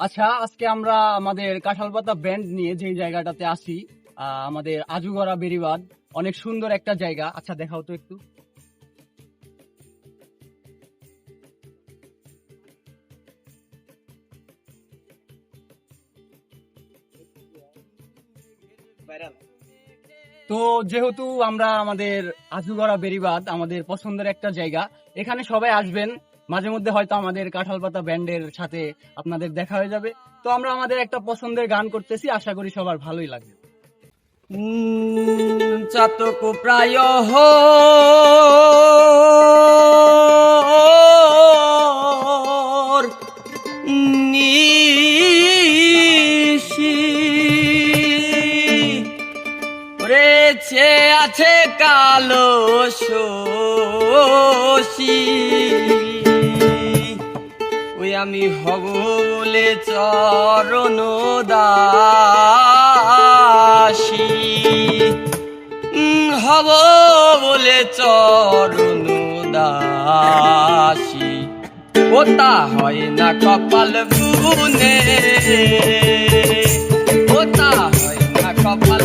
আচ্ছা আজকে আমরা আমাদের কাঁঠালপাতা ব্যান্ড নিয়ে যে জায়গাটাতে আসি আহ, আমাদের আজুগড়া বেরিবাদ অনেক সুন্দর একটা জায়গা। আচ্ছা দেখাও তো একটু। তো যেহেতু আমরা আমাদের আজুগড়া বেরিবাদ আমাদের পছন্দের একটা জায়গা এখানে সবাই আসবেন। মাঝে মধ্যে হয়তো আমাদের কাঁঠাল পাতা ব্যান্ডের সাথে আপনাদের দেখা হয়ে যাবে। তো আমরা আমাদের একটা পছন্দের গান করতেছি, আশা করি সবার ভালোই লাগবে। চাতক প্রায় আছে কালো শোষী আমি হব বলে চরণ দাসী। হব বলে চরণ দাসী। ও তা হয় না কপাল গুনে ও তা হয় না কপাল